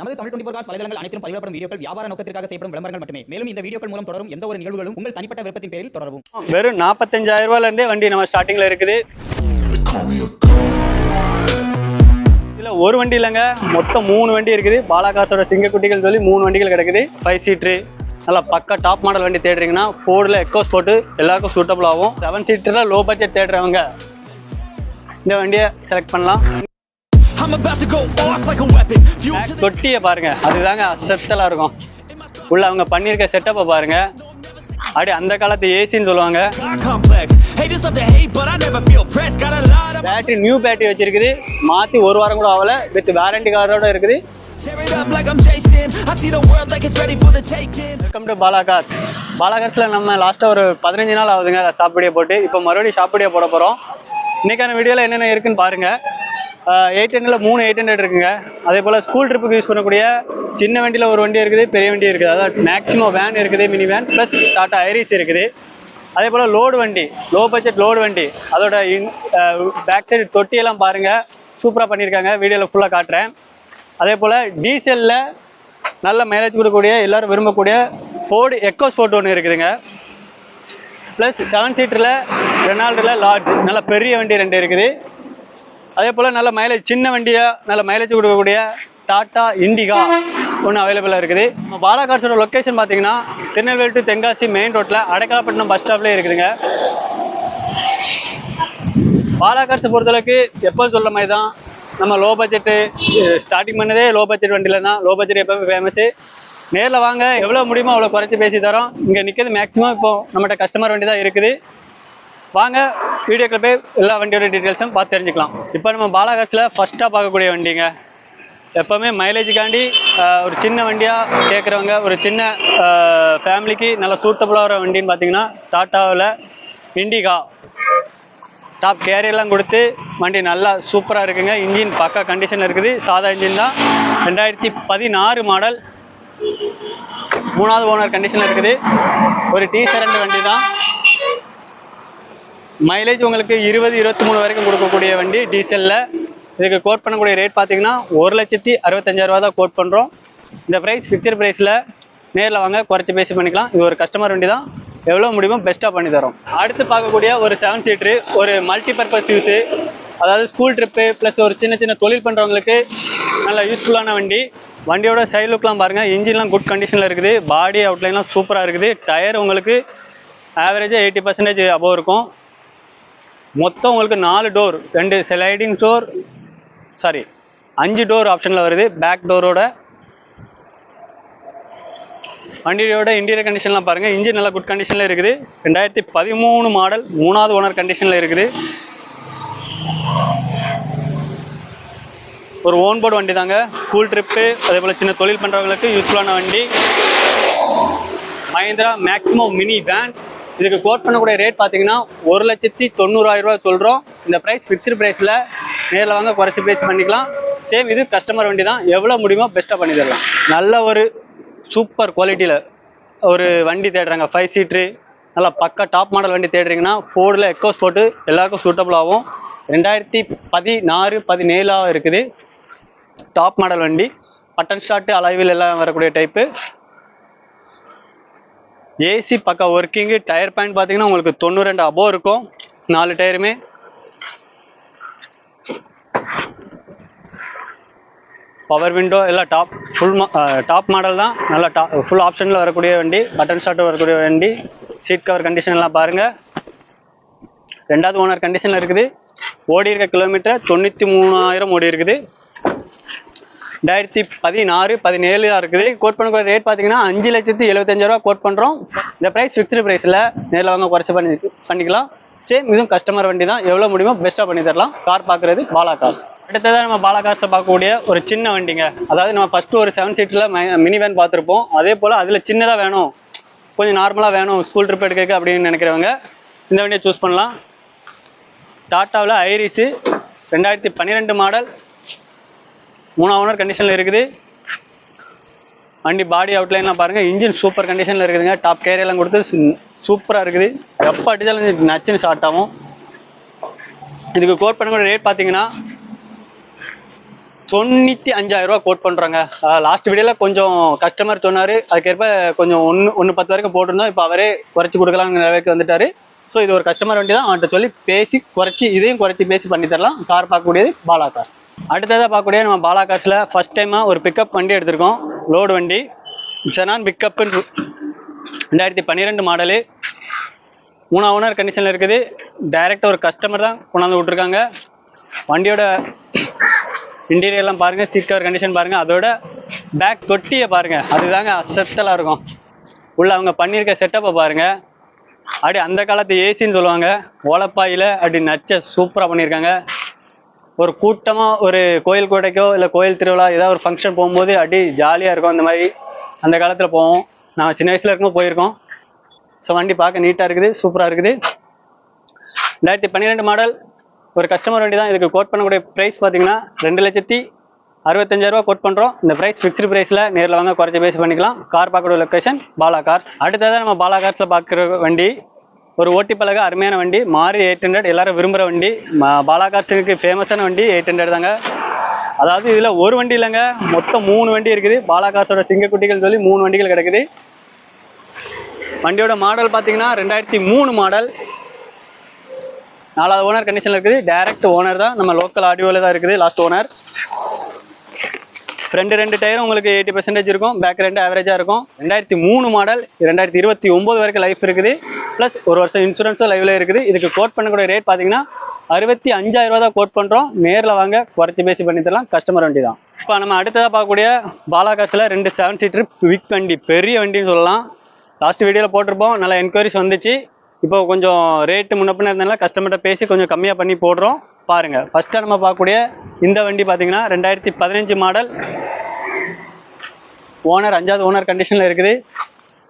நமது Tamil twenty cos வலைதளங்கள் அனைத்தும் பதிவிடப்படும் வீடியோக்கள் வியாபார நோக்கத்திற்காக செய்யப்படும் விளம்பரங்கள் மட்டுமே. மேலும் இந்த வீடியோக்கள் மூலம் தொடரும் எந்த ஒரு நிகழ்வுகளும் உங்கள் தனிப்பட்ட விருப்பத்தின் பேரில் தொடரும் வெறும் நாற்பத்தஞ்சாயிரம் ரூபாயிலேருந்தே வண்டி நம்ம ஸ்டார்டிங்கில் இருக்குது. இதில் ஒரு வண்டி இல்லைங்க. மொத்தம் மூணு வண்டி இருக்குது. பாலாகாசோட சிங்கக்குட்டிகள் சொல்லி மூணு வண்டிகள் கிடக்குது. ஃபைவ் சீட்ரு நல்லா பக்கா டாப் மாடல் வண்டி தேடுறீங்கன்னா ஃபோர்டில் எக்கோஸ் போட்டு எல்லாருக்கும் சூட்டபிள் ஆகும் செவன் சீட்டரில் லோ பட்ஜெட் தேடுறவங்க இந்த வண்டியை செலக்ட் பண்ணலாம். தொட்டியை பாருங்க. அதுதாங்க அசத்தலாக இருக்கும். உள்ள அவங்க பண்ணியிருக்க செட்டப்பை பாருங்க. அப்படியே அந்த காலத்து ஏசின்னு சொல்லுவாங்க. பேட்டரி நியூ பேட்டரி வச்சிருக்குது. மாற்றி ஒரு வாரம் கூட ஆகல. வித் வாரண்டி கார்டோட இருக்குது. Welcome to Bala cars Bala கார்ஸில் நம்ம லாஸ்ட்டாக ஒரு பதினஞ்சு நாள் ஆகுதுங்க. ஷாப் வீடியோ போட்டு. இப்போ மறுபடியும் ஷாப் வீடியோ போட போகிறோம் இன்னைக்கான வீடியோவில் என்னென்ன இருக்குன்னு பாருங்கள் எயிட் ஹண்ட்ரடில் மூணு எயிட் ஹண்ட்ரட் இருக்குங்க. அதே போல் ஸ்கூல் ட்ரிப்புக்கு யூஸ் பண்ணக்கூடிய சின்ன வண்டியில் ஒரு வண்டி இருக்குது பெரிய வண்டி இருக்குது. அதாவது மேக்ஸிமம் வேன் இருக்குது mini van plus Tata Iris இருக்குது. அதே போல் லோடு வண்டி லோ பட்ஜெட் லோடு வண்டி. அதோட இன் பேக் சைடு தொட்டியெல்லாம் பாருங்கள் சூப்பராக பண்ணியிருக்காங்க. வீடியோவில் ஃபுல்லாக காட்டுறேன். அதே போல் டீசலில் நல்ல மைலேஜ் கொடுக்கக்கூடிய எல்லாரும் விரும்பக்கூடிய ஃபோர்டு எக்கோ ஸ்போர்ட் ஒன்று இருக்குதுங்க. ப்ளஸ் செவன் சீட்டரில் ரெனால்டில் லார்ஜ் நல்ல பெரிய வண்டி ரெண்டு இருக்குது. அதே போல் நல்ல மைலேஜ் சின்ன வண்டியாக நல்ல மைலேஜ் கொடுக்கக்கூடிய டாட்டா இண்டிகா ஒன்று அவைலபிளாக இருக்குது. நம்ம பாலாகார்ஸோட லொக்கேஷன் பார்த்தீங்கன்னா திருநெல்வேலி டு தென்காசி மெயின் ரோட்டில் அடைக்கலாப்பட்டினம் பஸ் ஸ்டாப்லேயே இருக்குதுங்க. பாலாகார்ஸை பொறுத்தளவுக்கு எப்போ சொல்கிற மாதிரி தான் நம்ம லோ பட்ஜெட்டு ஸ்டார்டிங் பண்ணதே லோ பட்ஜெட் வண்டியில் தான். லோ பட்ஜெட் எப்போவுமே ஃபேமஸு நேரில் வாங்க எவ்வளோ முடியுமோ அவ்வளோ குறைச்சி பேசி தரோம். இங்கே நிற்கிறது மேக்ஸிமம் இப்போ நம்மகிட்ட கஸ்டமர் வண்டி தான் இருக்குது. வாங்க வீடியோக்கில் போய் எல்லா வண்டியோட டீட்டெயில்ஸும் பார்த்து தெரிஞ்சுக்கலாம். இப்போ நம்ம பாலாகாசில் ஃபஸ்ட்டாக பார்க்கக்கூடிய வண்டிங்க. எப்போவுமே மைலேஜுக்காண்டி ஒரு சின்ன வண்டியாக கேட்குறவங்க ஒரு சின்ன ஃபேமிலிக்கு நல்லா சூட்டபுளாக வர வண்டின்னு பார்த்தீங்கன்னா டாட்டாவில் இண்டிகா. டாப் கேரியெல்லாம் கொடுத்து வண்டி நல்லா சூப்பராக இருக்குங்க. இன்ஜின் பக்கா கண்டிஷன் இருக்குது. சாதா இன்ஜின் தான். ரெண்டாயிரத்தி பதினாறு மாடல் மூணாவது ஓனர் கண்டிஷனில் இருக்குது. ஒரு டீ சரண்டு வண்டி தான் மைலேஜ் உங்களுக்கு இருபது இருபத்தி மூணு வரைக்கும் கொடுக்கக்கூடிய வண்டி டீசலில் இதுக்கு கோட் பண்ணக்கூடிய ரேட் பார்த்தீங்கன்னா ஒரு லட்சத்தி அறுபத்தஞ்சாயிரரூவா தான் கோட் பண்ணுறோம் இந்த ப்ரைஸ் ஃபிக்சர் ப்ரைஸில் நேரில் வாங்க குறைச்சி பேசி பண்ணிக்கலாம். இது ஒரு கஸ்டமர் வண்டி தான். எவ்வளோ முடியுமோ பெஸ்ட்டாக பண்ணி தரோம். அடுத்து பார்க்கக்கூடிய ஒரு செவன் சீட்ரு ஒரு மல்டி பர்பஸ் யூஸு அதாவது ஸ்கூல் ட்ரிப்பு ப்ளஸ் ஒரு சின்ன சின்ன தொழில் பண்ணுறவங்களுக்கு நல்ல யூஸ்ஃபுல்லான வண்டி. வண்டியோட சைடு லுக்லாம் பாருங்கள் இன்ஜின்லாம் குட் கண்டிஷனில் இருக்குது. பாடி அவுட்லைன்லாம் சூப்பராக இருக்குது. டயர் உங்களுக்கு ஆவரேஜாக எயிட்டி பர்சன்டேஜ் அபோவ் இருக்கும். மொத்தம் உங்களுக்கு நாலு டோர் ரெண்டு ஸ்லைடிங் டோர் சாரி அஞ்சு டோர் ஆப்ஷனில் வருது. பேக் டோரோட வண்டியோட இன்டீரியர் கண்டிஷன்லாம் பாருங்கள் இன்ஜின் நல்லா குட் கண்டிஷனில் இருக்குது. ரெண்டாயிரத்தி பதிமூணு மாடல் மூணாவது ஓனர் கண்டிஷனில் இருக்குது. ஒரு ஓன் போர்டு வண்டி தாங்க. ஸ்கூல் ட்ரிப்பு அதே போல் சின்ன தொழில் பண்ணுறவங்களுக்கு யூஸ்ஃபுல்லான வண்டி. மஹிந்திரா மேக்ஸிமம் மினி வேன் இதுக்கு கோட் பண்ணக்கூடிய ரேட் பார்த்தீங்கன்னா ஒரு லட்சத்தி தொண்ணூறாயிரம் ரூபாய் சொல்கிறோம் இந்த ப்ரைஸ் ஃபிக்ஸ்டு ப்ரைஸில் நேரில் வாங்க குறைச்சி பேச்சு பண்ணிக்கலாம். சேம் இது கஸ்டமர் வண்டி தான். எவ்வளோ முடியுமோ பெஸ்ட்டாக பண்ணி தரலாம். நல்ல ஒரு சூப்பர் குவாலிட்டியில் ஒரு வண்டி தேடுறாங்க. ஃபைவ் சீட்ரு நல்லா பக்கா டாப் மாடல் வண்டி தேடுறீங்கன்னா ஃபோர்டில் எக்கோஸ் போட்டு எல்லாருக்கும் சூட்டபுள் ஆகும். ரெண்டாயிரத்தி பதினாறு பதினேழாக இருக்குது. டாப் மாடல் வண்டி. பட்டன் ஸ்டார்ட்டு அலைவில் எல்லாம் வரக்கூடிய டைப்பு ஏசி பக்கா ஒர்க்கிங்கு டயர் பாயிண்ட் பார்த்தீங்கன்னா உங்களுக்கு தொண்ணூறு ரெண்டு அபோவ் இருக்கும். நாலு டயருமே பவர் விண்டோ எல்லாம் டாப் ஃபுல் டாப் மாடல் தான். நல்லா டா ஃபுல் ஆப்ஷனில் வரக்கூடிய வண்டி பட்டன் ஸ்டார்ட் வரக்கூடிய வண்டி சீட் கவர் கண்டிஷன்லாம் பாருங்கள் ரெண்டாவது ஓனர் கண்டிஷனில் இருக்குது. ஓடி இருக்க கிலோமீட்டர் தொண்ணூற்றி மூணாயிரம் ஓடி இருக்குது ரெண்டாயிரத்தி பதினாறு பதினேழு இருக்குது. கோட் பண்ணக்கூடிய ரேட் பார்த்தீங்கன்னா அஞ்சு லட்சத்தி எழுபத்தஞ்சாயிரூவா கோட் பண்ணுறோம் இந்த ப்ரைஸ் ஃபிக்ஸ்டு ப்ரைஸில் நேரில் வாங்க குறைச்சி பண்ணி பண்ணிக்கலாம். சேம் இதுவும் கஸ்டமர் வண்டி தான். எவ்வளோ முடியுமோ பெஸ்ட்டாக பண்ணி தரலாம். கார் பார்க்குறது பாலா கார்ஸ் அடுத்ததாக நம்ம பாலா கார்ஸை பார்க்கக்கூடிய ஒரு சின்ன வண்டிங்க. அதாவது நம்ம ஃபஸ்ட்டு ஒரு செவன் சீட்டில் மினி வேன் பார்த்துருப்போம். அதே போல் அதில் சின்னதாக வேணும். கொஞ்சம் நார்மலாக வேணும். ஸ்கூல் ட்ரிப் எடுக்க அப்படின்னு நினைக்கிறவங்க இந்த வண்டியை சூஸ் பண்ணலாம். டாட்டாவில் ஐரிஸு ரெண்டாயிரத்தி பன்னிரெண்டு மாடல் மூணாவது ஓனர் கண்டிஷனில் இருக்குது. வண்டி பாடி அவுட்லைன்லாம் பாருங்கள் இன்ஜின் சூப்பர் கண்டிஷனில் இருக்குதுங்க. டாப் கேரியெல்லாம் கொடுத்து சூப்பராக இருக்குது. எப்போ அடித்தாலும் நச்சுன்னு ஸ்டார்ட் ஆகும். இதுக்கு கோட் பண்ணக்கூடிய ரேட் பார்த்தீங்கன்னா தொண்ணூற்றி அஞ்சாயிரரூவா கோட் பண்ணுறாங்க லாஸ்ட் வீடியோவில் கொஞ்சம் கஸ்டமர் சொன்னார். அதுக்கேற்ப கொஞ்சம் ஒன்று ஒன்று பத்து வரைக்கும் போட்டிருந்தோம். இப்போ அவரே குறைச்சி கொடுக்கலாங்கிற அளவுக்கு வந்துட்டார். ஸோ இது ஒரு கஸ்டமர் வண்டி தான் அவன்கிட்ட சொல்லி பேசி குறைச்சி இதையும் குறைச்சி பேசி பண்ணி தரலாம். கார் பார்க்கக்கூடியது பாலா கார் அடுத்ததாக பார்க்கக்கூடிய நம்ம பாலா ஃபஸ்ட் டைமாக ஒரு பிக்கப் வண்டி எடுத்திருக்கோம். லோடு வண்டி. ஜனான் பிக்கப்புன்னு ரெண்டாயிரத்தி பன்னிரெண்டு மாடலு மூணு ஓனர் கண்டிஷனில் இருக்குது. டைரெக்டாக ஒரு கஸ்டமர் தான் கொண்டாந்து விட்ருக்காங்க வண்டியோட இன்டீரியர்லாம் பாருங்கள் சீட் கவர் கண்டிஷன் பாருங்கள் அதோட பேக் தொட்டியை பாருங்கள் அதுதாங்க அசத்தலாக இருக்கும். உள்ள அவங்க பண்ணியிருக்க செட்டப்பை பாருங்கள் அப்படி அந்த காலத்து ஏசின்னு சொல்லுவாங்க. ஓலப்பாயில் அப்படி நச்ச சூப்பராக பண்ணியிருக்காங்க. ஒரு கூட்டமாக ஒரு கோயில் கோட்டைக்கோ இல்லை கோயில் திருவிழா ஏதாவது ஒரு ஃபங்க்ஷன் போகும்போது அடி ஜாலியாக இருக்கும் அந்த மாதிரி அந்த காலத்தில் போவோம். நான் சின்ன வயசில் இருக்கும்போது போயிருக்கோம். ஸோ வண்டி பார்க்க நீட்டாக இருக்குது சூப்பராக இருக்குது. ரெண்டாயிரத்தி பன்னிரெண்டு மாடல் ஒரு கஸ்டமர் வண்டி தான். இதுக்கு கோட் பண்ணக்கூடிய ப்ரைஸ் பார்த்தீங்கன்னா ரெண்டு லட்சத்தி அறுபத்தஞ்சாயிரரூவா கோட் பண்ணுறோம் இந்த ப்ரைஸ் ஃபிக்ஸ்டு ப்ரைஸில் நேரில் வாங்க குறைச்சி பேசி பண்ணிக்கலாம். கார் பார்க்கக்கூடிய லொக்கேஷன் பாலா கார்ஸ் அடுத்ததாக நம்ம பாலா கார்ஸில் பார்க்குற வண்டி ஒரு ஓட்டி பழக அருமையான வண்டி. மாறி எயிட் ஹண்ட்ரட் எல்லாரும் விரும்புகிற வண்டி. ம- ஃபேமஸான வண்டி எயிட் ஹண்ட்ரட் தாங்க. அதாவது இதில் ஒரு வண்டி இல்லைங்க. மொத்தம் மூணு வண்டி இருக்குது. பாலா சிங்கக்குட்டிகள் சொல்லி மூணு வண்டிகள் கிடக்குது. வண்டியோட மாடல் பார்த்தீங்கன்னா ரெண்டாயிரத்தி மூணு மாடல் நாலாவது ஓனர் கண்டிஷனில் இருக்குது. டைரக்ட் ஓனர் தான். நம்ம லோக்கல் ஆடியோவில் தான் இருக்குது. லாஸ்ட் ஓனர் ஃப்ரண்ட் ரெண்டு டயரும் உங்களுக்கு எயிட்டி பர்சன்டேஜ் இருக்கும். பேக் ரெண்டு ஆவரேஜாக இருக்கும். ரெண்டாயிரத்தி மூணு மாடல் ரெண்டாயிரத்தி இருபத்தி ஒம்பது வரைக்கும் லைஃப் இருக்குது. ப்ளஸ் ஒரு வருஷம் இன்சூரன்ஸும் லைவ்ல இருக்குது. இதுக்கு கோட் பண்ணக்கூடிய ரேட் பார்த்தீங்கன்னா அறுபத்தி அஞ்சாயிரம் ரூபா தான் கோட் பண்ணுறோம் நேரில் வாங்க குறைச்சி பேசி பண்ணி தரலாம். கஸ்டமர் வண்டி தான் இப்போ நம்ம அடுத்ததாக பார்க்கக்கூடிய பாலாகாசில் ரெண்டு செவன் சீட்டர் விக் வண்டி பெரிய வண்டின்னு சொல்லலாம். லாஸ்ட் வீடியோவில் போட்டிருப்போம். நல்லா என்கொயரிஸ் வந்துச்சு. இப்போ கொஞ்சம் ரேட்டு முன்ன பின்ன இருந்தனால கஸ்டமர்கிட்ட பேசி கொஞ்சம் கம்மியாக பண்ணி போடுறோம். பாருங்க. ஃபஸ்ட்டாக நம்ம பார்க்கக்கூடிய இந்த வண்டி பார்த்தீங்கன்னா ரெண்டாயிரத்தி பதினஞ்சு மாடல் ஓனர் அஞ்சாவது ஓனர் கண்டிஷனில் இருக்குது.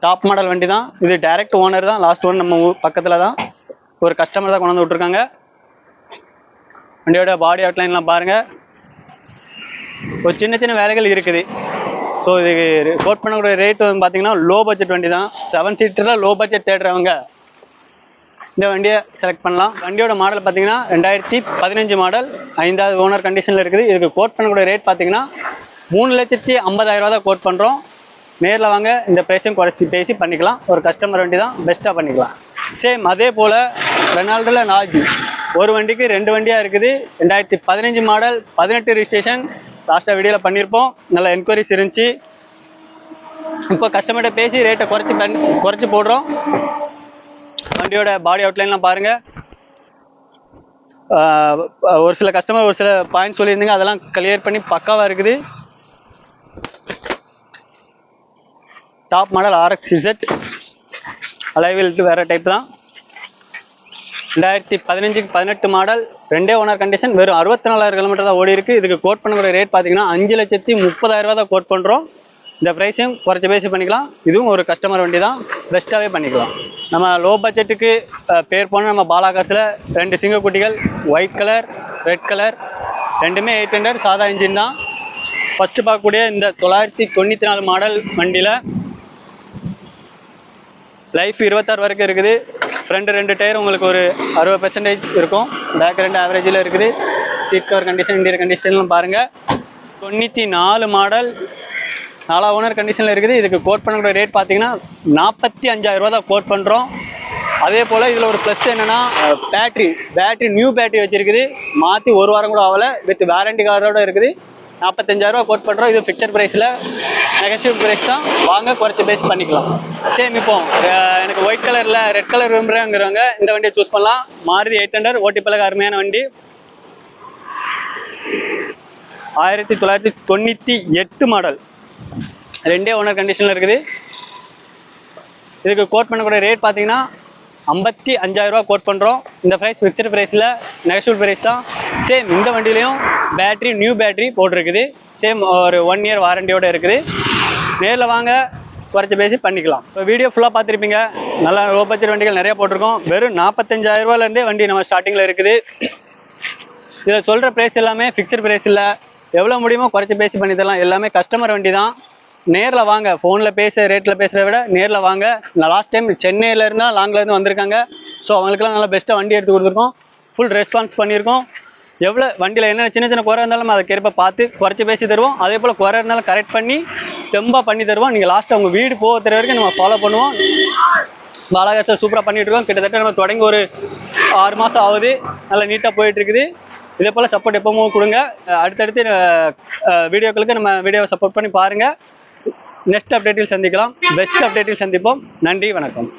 டாப் மாடல் வண்டி தான் இது டைரக்ட் ஓனர் தான். லாஸ்ட் ஒன் நம்ம ஊர் பக்கத்தில் தான் ஒரு கஸ்டமர் தான் கொண்டு வந்து விட்ருக்காங்க வண்டியோட பாடி அவுட்லைன்லாம் பாருங்கள் ஒரு சின்ன சின்ன வேலைகள் இருக்குது. ஸோ இது கோட் பண்ணக்கூடிய ரேட் வந்து பார்த்தீங்கன்னா லோ பட்ஜெட் வண்டி தான் செவன் சீட்டரில் லோ பட்ஜெட் தேடுறவங்க இந்த வண்டியை செலக்ட் பண்ணலாம். வண்டியோட மாடல் பார்த்தீங்கன்னா ரெண்டாயிரத்தி பதினஞ்சு மாடல் ஐந்தாவது ஓனர் கண்டிஷனில் இருக்குது. இதுக்கு கோட் பண்ணக்கூடிய ரேட் பார்த்தீங்கன்னா மூணு லட்சத்தி ஐம்பதாயிரம் ரூபா தான் கோட் பண்ணுறோம் நேரில் வாங்க இந்த ப்ரைஸையும் குறைச்சி பேசி பண்ணிக்கலாம். ஒரு கஸ்டமர் வண்டி தான் பெஸ்ட்டாக பண்ணிக்கலாம். சேம் அதே போல் ரெனால்டில் நாஜி ஒரு வண்டிக்கு ரெண்டு வண்டியாக இருக்குது. ரெண்டாயிரத்தி பதினஞ்சு மாடல் பதினெட்டு ரிஜிஸ்ட்ரேஷன் லாஸ்ட்டாக வீடியோவில் பண்ணியிருப்போம் நல்ல என்கொயரிஸ் இருந்துச்சு. இப்போ கஸ்டமர்கிட்ட பேசி ரேட்டை குறைச்சி பண் குறைச்சி போடுறோம். வண்டியோட பாடி அவுட்லைன்லாம் பாருங்கள் ஒரு சில கஸ்டமர் ஒரு சில பாயிண்ட் சொல்லியிருந்தீங்க. அதெல்லாம் கிளியர் பண்ணி பக்காவாக இருக்குது. டாப் மாடல் ஆர்எக்ஸ் இசட் அலைவில் வேறு டைப் தான். ரெண்டாயிரத்தி பதினஞ்சுக்கு பதினெட்டு மாடல் ரெண்டே ஓனர் கண்டிஷன் வெறும் அறுபத்தி நாலாயிரம் கிலோமீட்டர் தான் ஓடி இருக்குது இதுக்கு கோட் பண்ணக்கூடிய ரேட் பார்த்தீங்கன்னா அஞ்சு லட்சத்தி முப்பதாயிரரூவா தான் கோட் பண்ணுறோம் இந்த ப்ரைஸையும் குறைச்சி பேசி பண்ணிக்கலாம். இதுவும் ஒரு கஸ்டமர் வண்டி தான். பெஸ்ட்டாகவே பண்ணிக்கலாம். நம்ம லோ பட்ஜெட்டுக்கு பேர் போன நம்ம பாலாகாசில் ரெண்டு சிங்கக்குட்டிகள் ஒயிட் கலர் ரெட் கலர் ரெண்டுமே எயிட் ஹண்ட்ரட் சாதா இன்ஜின் தான். ஃபஸ்ட்டு பார்க்கக்கூடிய இந்த தொள்ளாயிரத்தி தொண்ணூற்றி நாலு மாடல் வண்டியில் லைஃப் இருபத்தாறு வரைக்கும் இருக்குது. ஃப்ரண்ட் ரெண்டு டயர் உங்களுக்கு ஒரு அறுபது பெர்சன்டேஜ் இருக்கும். பேக் ரெண்டு ஆவரேஜில் இருக்குது. சீட் கவர் கண்டிஷன் இன்டீரியர் கண்டிஷன்லாம் பாருங்கள் தொண்ணூற்றி நாலு மாடல் நாலா ஓனர் கண்டிஷனில் இருக்குது. இதுக்கு கோட் பண்ணக்கூடிய ரேட் பார்த்தீங்கன்னா நாற்பத்தி அஞ்சாயிரம் ரூபா தான் கோட் பண்ணுறோம் அதே போல் இதில் ஒரு ப்ளஸ் என்னென்னா பேட்ரி பேட்ரி நியூ பேட்ரி வச்சுருக்குது. மாற்றி ஒரு வாரம் கூட ஆகலை. வித் வாரண்டி கார்டோட இருக்குது. நாற்பத்தஞ்சாயிரரூவா கோட் பண்ணுறோம் இது ஃபிக்சட் ப்ரைஸில் நெகட்டிவ் ப்ரைஸ் தான். வாங்க குறைச்சி பேஸ் பண்ணிக்கலாம். சேம் இப்போ எனக்கு ஒயிட் கலரில் ரெட் கலர் விரும்புகிறேங்கிறவங்க இந்த வண்டியை சூஸ் பண்ணலாம். மாருதி எயிட் ஹண்ட்ரட் ஓட்டி பழக அருமையான வண்டி. ஆயிரத்தி தொள்ளாயிரத்தி தொண்ணூற்றி எட்டு மாடல் ரெண்டே ஓனர் கண்டிஷனில் இருக்குது. இதுக்கு கோட் பண்ணக்கூடிய ரேட் பார்த்தீங்கன்னா ஐம்பத்தி அஞ்சாயிரரூவா கோட் பண்ணுறோம் இந்த ப்ரைஸ் ஃபிக்சட் ப்ரைஸில் நெகட்டிவ் ப்ரைஸ் தான். சேம் இந்த வண்டியிலையும் பேட்ரி நியூ பேட்ரி போட்டிருக்குது. சேம் ஒரு ஒன் இயர் வாரண்டியோட இருக்குது. நேரில் வாங்க குறைச்சி பேசி பண்ணிக்கலாம். இப்போ வீடியோ ஃபுல்லாக பார்த்துருப்பீங்க. நல்லா லோ பட்ஜெட் வண்டிகள் நிறைய போட்டிருக்கோம். வெறும் நாற்பத்தஞ்சாயிரரூவாலேருந்தே வண்டி நம்ம ஸ்டார்டிங்கில் இருக்குது. இதில் சொல்கிற ப்ரைஸ் எல்லாமே ஃபிக்ஸட் ப்ரைஸ் இல்லை. எவ்வளோ முடியுமோ குறைச்சி பேசி பண்ணி தரலாம். எல்லாமே கஸ்டமர் வண்டி தான் நேரில் வாங்க. ஃபோனில் பேச ரேட்டில் பேசுகிறத விட நேரில் வாங்க. நான் லாஸ்ட் டைம் சென்னையில இருந்தால் லாங்லேருந்து வந்திருக்காங்க. ஸோ அவங்களுக்குலாம் நல்லா பெஸ்ட்டாக வண்டி எடுத்து கொடுத்துருக்கோம். ஃபுல் ரெஸ்பான்ஸ் பண்ணியிருக்கோம். எவ்வளோ வண்டியில் என்ன சின்ன சின்ன குறை இருந்தாலும் அதை அதுக்கேற்ப பார்த்து குறைச்சி பேசி தருவோம். அதே போல் குறை இருந்தாலும் கரெக்ட் பண்ணி தெம்பாக பண்ணி தருவோம். நீங்கள் லாஸ்ட்டு உங்கள் வீடு போக தர வரைக்கும் நம்ம ஃபாலோ பண்ணுவோம். பாலாகாசர் சூப்பராக பண்ணிட்டு இருக்கோம். கிட்டத்தட்ட நம்ம தொடங்கி ஒரு ஆறு மாதம் ஆகுது. நல்லா நீட்டாக போயிட்டு இருக்குது. இதே போல் சப்போர்ட் எப்பவும் கொடுங்க. அடுத்தடுத்து வீடியோக்களுக்கு நம்ம வீடியோவை சப்போர்ட் பண்ணி பாருங்கள் நெக்ஸ்ட் அப்டேட்டில் சந்திக்கலாம். பெஸ்ட் அப்டேட்டில் சந்திப்போம். நன்றி வணக்கம்.